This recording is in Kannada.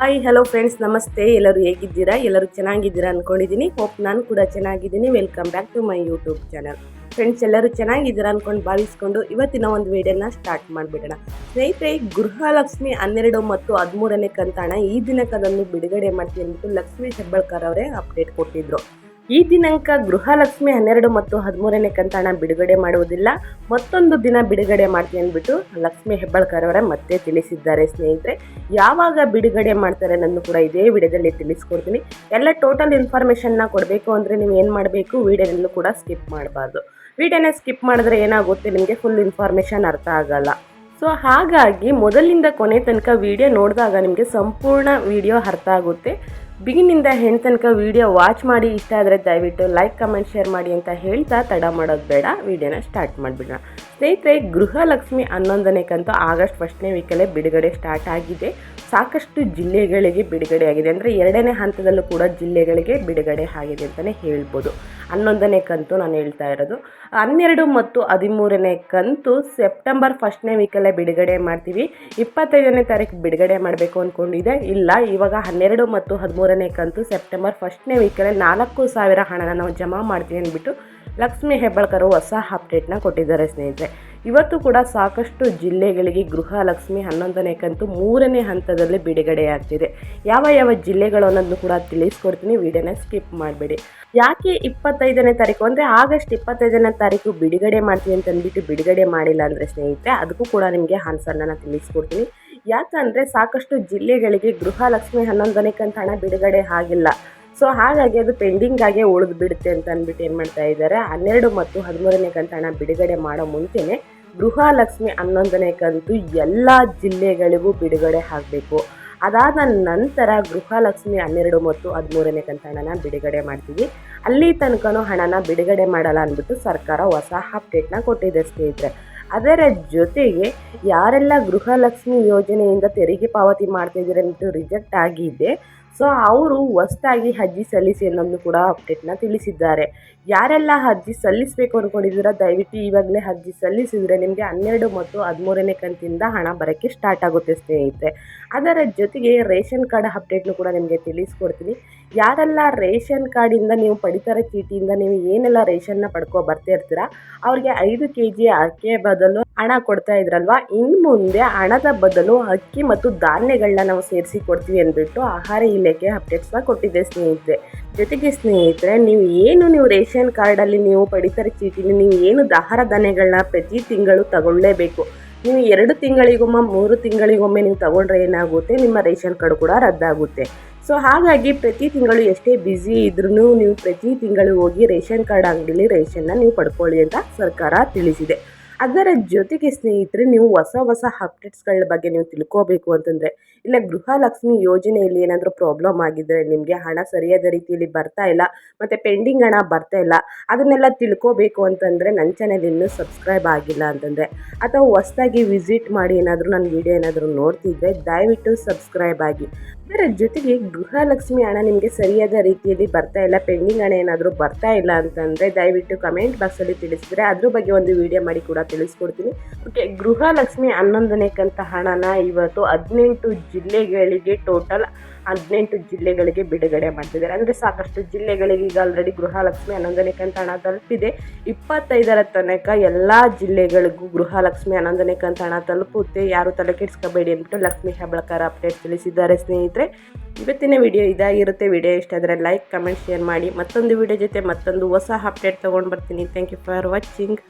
ಹಾಯ್ ಹಲೋ ಫ್ರೆಂಡ್ಸ್ ನಮಸ್ತೆ. ಎಲ್ಲರೂ ಹೇಗಿದ್ದೀರಾ? ಎಲ್ಲರೂ ಚೆನ್ನಾಗಿದ್ದೀರಾ ಅಂದ್ಕೊಂಡಿದ್ದೀನಿ ಹೋಪ್ ನಾನು ಕೂಡ ಚೆನ್ನಾಗಿದ್ದೀನಿ. Welcome back to my YouTube channel friends ಎಲ್ಲರೂ ಚೆನ್ನಾಗಿದ್ದೀರಾ ಅಂದ್ಕೊಂಡು ಭಾವಿಸ್ಕೊಂಡು ಇವತ್ತಿನ ಒಂದು ವಿಡಿಯೋನ ಸ್ಟಾರ್ಟ್ ಮಾಡಿಬಿಡೋಣ. ಸ್ನೇಹಿತರೆ, ಗೃಹಲಕ್ಷ್ಮಿ ಹನ್ನೆರಡು ಮತ್ತು ಹದಿಮೂರನೇ ಕಂತಾಣ ಈ ದಿನಕ್ಕದನ್ನು ಬಿಡುಗಡೆ ಮಾಡ್ತೀನಿ ಅಂದ್ಬಿಟ್ಟು ಲಕ್ಷ್ಮೀ ಹೆಬ್ಬಳ್ಕರ್ ಅವರೇ ಅಪ್ಡೇಟ್ ಕೊಟ್ಟಿದ್ರು. ಈ ದಿನಾಂಕ ಗೃಹಲಕ್ಷ್ಮಿ ಹನ್ನೆರಡು ಮತ್ತು ಹದಿಮೂರನೇ ಕಂತಾಣ ಬಿಡುಗಡೆ ಮಾಡುವುದಿಲ್ಲ. ಮತ್ತೊಂದು ದಿನ ಬಿಡುಗಡೆ ಮಾಡ್ತೀನಿ ಅಂದ್ಬಿಟ್ಟು ಲಕ್ಷ್ಮಿ ಹೆಬ್ಬಾಳ್ಕರ್ ಅವರ ಮತ್ತೆ ತಿಳಿಸಿದ್ದಾರೆ ಸ್ನೇಹಿತರೆ. ಯಾವಾಗ ಬಿಡುಗಡೆ ಮಾಡ್ತಾರೆ ಅನ್ನೋದು ಕೂಡ ಇದೇ ವಿಡಿಯೋದಲ್ಲಿ ತಿಳಿಸ್ಕೊಡ್ತೀನಿ. ಎಲ್ಲ ಟೋಟಲ್ ಇನ್ಫಾರ್ಮೇಷನ್ನ ಕೊಡಬೇಕು ಅಂದರೆ ನೀವು ಏನು ಮಾಡಬೇಕು ವಿಡಿಯೋನಲ್ಲೂ ಕೂಡ ಸ್ಕಿಪ್ ಮಾಡಬಾರ್ದು. ವಿಡಿಯೋನ ಸ್ಕಿಪ್ ಮಾಡಿದ್ರೆ ಏನಾಗುತ್ತೆ? ನಿಮಗೆ ಫುಲ್ ಇನ್ಫಾರ್ಮೇಷನ್ ಅರ್ಥ ಆಗಲ್ಲ. ಸೊ ಹಾಗಾಗಿ ಮೊದಲಿಂದ ಕೊನೆ ತನಕ ವಿಡಿಯೋ ನೋಡಿದಾಗ ನಿಮಗೆ ಸಂಪೂರ್ಣ ವಿಡಿಯೋ ಅರ್ಥ ಆಗುತ್ತೆ. ಬಿಗಿನಿಂದ ಹೆಣ್ ತನಕ ವಿಡಿಯೋ ವಾಚ್ ಮಾಡಿ ಇಷ್ಟ ಆದರೆ ದಯವಿಟ್ಟು ಲೈಕ್, ಕಮೆಂಟ್, ಶೇರ್ ಮಾಡಿ ಅಂತ ಹೇಳ್ತಾ ತಡ ಮಾಡೋದು ಬೇಡ. ವಿಡಿಯೋನ ಸ್ಟಾರ್ಟ್ ಮಾಡಿಬಿಡೋಣ. ಸ್ನೇಹಿತರೆ, ಗೃಹಲಕ್ಷ್ಮಿ ಹನ್ನೊಂದನೇ ಕಂತು ಆಗಸ್ಟ್ ಫಸ್ಟ್ನೇ ವೀಕಲ್ಲೇ ಬಿಡುಗಡೆ ಸ್ಟಾರ್ಟ್ ಆಗಿದೆ. ಸಾಕಷ್ಟು ಜಿಲ್ಲೆಗಳಿಗೆ ಬಿಡುಗಡೆ ಆಗಿದೆ. ಅಂದರೆ ಎರಡನೇ ಹಂತದಲ್ಲೂ ಕೂಡ ಜಿಲ್ಲೆಗಳಿಗೆ ಬಿಡುಗಡೆ ಆಗಿದೆ ಅಂತಲೇ ಹೇಳ್ಬೋದು. ಹನ್ನೊಂದನೇ ಕಂತು ನಾನು ಹೇಳ್ತಾ ಇರೋದು. ಹನ್ನೆರಡು ಮತ್ತು ಹದಿಮೂರನೇ ಕಂತು ಸೆಪ್ಟೆಂಬರ್ ಫಸ್ಟ್ನೇ ವೀಕಲ್ಲೇ ಬಿಡುಗಡೆ ಮಾಡ್ತೀವಿ. ಇಪ್ಪತ್ತೈದನೇ ತಾರೀಕು ಬಿಡುಗಡೆ ಮಾಡಬೇಕು ಅಂದ್ಕೊಂಡಿದೆ ಇಲ್ಲ, ಇವಾಗ ಹನ್ನೆರಡು ಮತ್ತು ಹದಿಮೂರನೇ ಕಂತು ಸೆಪ್ಟೆಂಬರ್ ಫಸ್ಟ್ನೇ ವೀಕಲ್ಲೇ ನಾಲ್ಕು ಸಾವಿರ ಹಣನ ನಾವು ಜಮಾ ಮಾಡ್ತೀವಿ ಅಂದ್ಬಿಟ್ಟು ಲಕ್ಷ್ಮೀ ಹೆಬ್ಬಾಳ್ಕರ್ ಹೊಸ ಅಪ್ಡೇಟ್ನ ಕೊಟ್ಟಿದ್ದಾರೆ ಸ್ನೇಹಿತರೆ. ಇವತ್ತು ಕೂಡ ಸಾಕಷ್ಟು ಜಿಲ್ಲೆಗಳಿಗೆ ಗೃಹಲಕ್ಷ್ಮಿ ಹನ್ನೊಂದನೇ ಕಂತು ಮೂರನೇ ಹಂತದಲ್ಲಿ ಬಿಡುಗಡೆ ಆಗ್ತಿದೆ ಯಾವ ಯಾವ ಜಿಲ್ಲೆಗಳು ಅನ್ನೋದನ್ನು ಕೂಡ ತಿಳಿಸ್ಕೊಡ್ತೀನಿ, ವಿಡಿಯೋನ ಸ್ಕಿಪ್ ಮಾಡಬೇಡಿ. ಯಾಕೆ ಇಪ್ಪತ್ತೈದನೇ ತಾರೀಕು? ಅಂದರೆ ಆಗಸ್ಟ್ ಇಪ್ಪತ್ತೈದನೇ ತಾರೀಕು ಬಿಡುಗಡೆ ಮಾಡ್ತೀನಿ ಅಂತ ಅಂದ್ಬಿಟ್ಟು ಬಿಡುಗಡೆ ಮಾಡಿಲ್ಲ ಅಂದರೆ ಸ್ನೇಹಿತರೆ, ಅದಕ್ಕೂ ಕೂಡ ನಿಮಗೆ ಆನ್ಸರ್ನ ನಾನು ತಿಳಿಸ್ಕೊಡ್ತೀನಿ. ಯಾಕಂದರೆ ಸಾಕಷ್ಟು ಜಿಲ್ಲೆಗಳಿಗೆ ಗೃಹಲಕ್ಷ್ಮಿ ಹನ್ನೊಂದನೇ ಕಂತು ಹಣ ಬಿಡುಗಡೆ ಆಗಿಲ್ಲ. ಸೊ ಹಾಗಾಗಿ ಅದು ಪೆಂಡಿಂಗ್ ಆಗೇ ಉಳಿದು ಬಿಡುತ್ತೆ ಅಂತ ಅಂದ್ಬಿಟ್ಟು ಏನು ಮಾಡ್ತಾ ಇದ್ದಾರೆ? ಹನ್ನೆರಡು ಮತ್ತು ಹದಿಮೂರನೇ ಕಂತು ಹಣ ಬಿಡುಗಡೆ ಮಾಡೋ ಮುಂಚೆನೇ ಗೃಹಲಕ್ಷ್ಮಿ ಹನ್ನೊಂದನೇ ಕಂತು ಎಲ್ಲ ಜಿಲ್ಲೆಗಳಿಗೂ ಬಿಡುಗಡೆ ಆಗಬೇಕು. ಅದಾದ ನಂತರ ಗೃಹಲಕ್ಷ್ಮಿ ಹನ್ನೆರಡು ಮತ್ತು ಹದಿಮೂರನೇ ಕಂತು ಹಣನ ಬಿಡುಗಡೆ ಮಾಡ್ತೀವಿ. ಅಲ್ಲಿ ತನಕನೂ ಹಣನ ಬಿಡುಗಡೆ ಮಾಡಲ್ಲ ಅಂದ್ಬಿಟ್ಟು ಸರ್ಕಾರ ಹೊಸ ಅಪ್ಡೇಟ್ನ ಕೊಟ್ಟಿದೆ ಸ್ನೇಹಿತರೆ. ಅದರ ಜೊತೆಗೆ ಯಾರೆಲ್ಲ ಗೃಹಲಕ್ಷ್ಮಿ ಯೋಜನೆಯಿಂದ ತೆರಿಗೆ ಪಾವತಿ ಅಂದ್ಬಿಟ್ಟು ರಿಜೆಕ್ಟ್ ಆಗಿದೆ. ಸೊ ಅವರು ಹೊಸ್ದಾಗಿ ಅರ್ಜಿ ಸಲ್ಲಿಸಿ ಅನ್ನೋದನ್ನು ಕೂಡ ಅಪ್ಡೇಟ್ನ ತಿಳಿಸಿದ್ದಾರೆ. ಯಾರೆಲ್ಲ ಅರ್ಜಿ ಸಲ್ಲಿಸಬೇಕು ಅಂದ್ಕೊಂಡಿದ್ದೀರಾ ದಯವಿಟ್ಟು ಇವಾಗಲೇ ಅರ್ಜಿ ಸಲ್ಲಿಸಿದರೆ ನಿಮಗೆ ಹನ್ನೆರಡು ಮತ್ತು ಹದಿಮೂರನೇ ಕಂತಿಂದ ಹಣ ಬರೋಕ್ಕೆ ಸ್ಟಾರ್ಟ್ ಆಗುತ್ತೆ ಸ್ನೇಹಿತರೆ. ಅದರ ಜೊತೆಗೆ ರೇಷನ್ ಕಾರ್ಡ್ ಅಪ್ಡೇಟ್ನು ಕೂಡ ನಿಮಗೆ ತಿಳಿಸ್ಕೊಡ್ತೀನಿ. ಯಾರೆಲ್ಲ ರೇಷನ್ ಕಾರ್ಡಿಂದ ನೀವು ಪಡಿತರ ಚೀಟಿಯಿಂದ ನೀವು ಏನೆಲ್ಲ ರೇಷನ್ನ ಪಡ್ಕೊ ಬರ್ತಾ ಇರ್ತೀರಾ, ಅವ್ರಿಗೆ ಐದು ಕೆ ಜಿ ಅಕ್ಕಿಯ ಬದಲು ಹಣ ಕೊಡ್ತಾ ಇದ್ರಲ್ವಾ? ಇನ್ನು ಮುಂದೆ ಹಣದ ಬದಲು ಅಕ್ಕಿ ಮತ್ತು ಧಾನ್ಯಗಳನ್ನ ನಾವು ಸೇರಿಸಿ ಕೊಡ್ತೀವಿ ಅಂದ್ಬಿಟ್ಟು ಆಹಾರ ಇಲಾಖೆ ಅಪ್ಡೇಟ್ಸ್ನ ಕೊಟ್ಟಿದೆ ಸ್ನೇಹಿತರೆ. ಜೊತೆಗೆ ಸ್ನೇಹಿತರೆ, ನೀವು ಏನು ನೀವು ರೇಷನ್ ಕಾರ್ಡಲ್ಲಿ ನೀವು ಪಡಿತರ ಚೀಟಿಲಿ ನೀವು ಏನು ಆಹಾರ ಧಾನ್ಯಗಳನ್ನ ಪ್ರತಿ ತಿಂಗಳು ತಗೊಳ್ಳೇಬೇಕು? ನೀವು ಎರಡು ತಿಂಗಳಿಗೊಮ್ಮೆ, ಮೂರು ತಿಂಗಳಿಗೊಮ್ಮೆ ನೀವು ತಗೊಂಡ್ರೆ ಏನಾಗುತ್ತೆ? ನಿಮ್ಮ ರೇಷನ್ ಕಾರ್ಡ್ ಕೂಡ ರದ್ದಾಗುತ್ತೆ. ಸೊ, ಹಾಗಾಗಿ ಪ್ರತಿ ತಿಂಗಳು ಎಷ್ಟೇ ಬ್ಯುಸಿ ಇದ್ರೂ ನೀವು ಪ್ರತಿ ತಿಂಗಳು ಹೋಗಿ ರೇಷನ್ ಕಾರ್ಡ್ ಅಂಗಡಿಲಿ ರೇಷನ್ನ ನೀವು ಪಡ್ಕೊಳ್ಳಿ ಅಂತ ಸರ್ಕಾರ ತಿಳಿಸಿದೆ. ಅದರ ಜೊತೆಗೆ ಸ್ನೇಹಿತರೆ, ನೀವು ಹೊಸ ಹೊಸ ಅಪ್ಡೇಟ್ಸ್ಗಳ ಬಗ್ಗೆ ನೀವು ತಿಳ್ಕೋಬೇಕು ಅಂತಂದರೆ, ಇಲ್ಲ ಗೃಹಲಕ್ಷ್ಮಿ ಯೋಜನೆಯಲ್ಲಿ ಏನಾದರೂ ಪ್ರಾಬ್ಲಮ್ ಆಗಿದ್ದರೆ ನಿಮಗೆ ಹಣ ಸರಿಯಾದ ರೀತಿಯಲ್ಲಿ ಬರ್ತಾ ಇಲ್ಲ, ಮತ್ತು ಪೆಂಡಿಂಗ್ ಹಣ ಬರ್ತಾ ಇಲ್ಲ, ಅದನ್ನೆಲ್ಲ ತಿಳ್ಕೋಬೇಕು ಅಂತಂದರೆ ನನ್ನ ಚಾನೆಲ್ ಇನ್ನೂ ಸಬ್ಸ್ಕ್ರೈಬ್ ಆಗಿಲ್ಲ ಅಂತಂದರೆ, ಅಥವಾ ಹೊಸದಾಗಿ ವಿಸಿಟ್ ಮಾಡಿ ಏನಾದರೂ ನನ್ನ ವಿಡಿಯೋ ಏನಾದರೂ ನೋಡ್ತಿದ್ರೆ ದಯವಿಟ್ಟು ಸಬ್ಸ್ಕ್ರೈಬ್ ಆಗಿ. ಅದರ ಜೊತೆಗೆ ಗೃಹಲಕ್ಷ್ಮಿ ಹಣ ನಿಮಗೆ ಸರಿಯಾದ ರೀತಿಯಲ್ಲಿ ಬರ್ತಾ ಇಲ್ಲ ಪೆಂಡಿಂಗ್ ಹಣ ಏನಾದರೂ ಬರ್ತಾ ಇಲ್ಲ ಅಂತಂದರೆ ದಯವಿಟ್ಟು ಕಮೆಂಟ್ ಬಾಕ್ಸಲ್ಲಿ ತಿಳಿಸಿದ್ರೆ ಅದ್ರ ಬಗ್ಗೆ ಒಂದು ವಿಡಿಯೋ ಮಾಡಿ ಕೂಡ ತಿಳಿಸ್ಕೊಡ್ತೀನಿ. ಓಕೆ, ಗೃಹಲಕ್ಷ್ಮಿ ಹನ್ನೊಂದನೇ ಕಂತ ಹಣನ ಇವತ್ತು ಹದಿನೆಂಟು ಜಿಲ್ಲೆಗಳಿಗೆ ಟೋಟಲ್ ಹದಿನೆಂಟು ಜಿಲ್ಲೆಗಳಿಗೆ ಬಿಡುಗಡೆ ಮಾಡ್ತಿದ್ದಾರೆ. ಅಂದರೆ ಸಾಕಷ್ಟು ಜಿಲ್ಲೆಗಳಿಗೆ ಈಗ ಆಲ್ರೆಡಿ ಗೃಹಲಕ್ಷ್ಮಿ ಹನ್ನೊಂದನೇ ಕಂತ ಹಣ ತಲುಪಿದೆ. ಇಪ್ಪತ್ತೈದರ ತನಕ ಎಲ್ಲ ಜಿಲ್ಲೆಗಳಿಗೂ ಗೃಹಲಕ್ಷ್ಮಿ ಹನ್ನೊಂದನೇ ಕಂತ ಹಣ ತಲುಪುತ್ತೆ. ಯಾರು ತಲೆ ಕೆಡಿಸ್ಕೋಬೇಡಿ ಅಂದ್ಬಿಟ್ಟು ಲಕ್ಷ್ಮೀ ಹೆಬ್ಬಳಕರ್ ಅಪ್ಡೇಟ್ ತಿಳಿಸಿದ್ದಾರೆ ಸ್ನೇಹಿತರೆ. ಇವತ್ತಿನ ವಿಡಿಯೋ ಇದಾಗಿರುತ್ತೆ. ವಿಡಿಯೋ ಇಷ್ಟ ಆದರೆ ಲೈಕ್ ಕಮೆಂಟ್ ಶೇರ್ ಮಾಡಿ. ಮತ್ತೊಂದು ವಿಡಿಯೋ ಜೊತೆ ಮತ್ತೊಂದು ಹೊಸ ಅಪ್ಡೇಟ್ ತೊಗೊಂಡು ಬರ್ತೀನಿ. Thank you for watching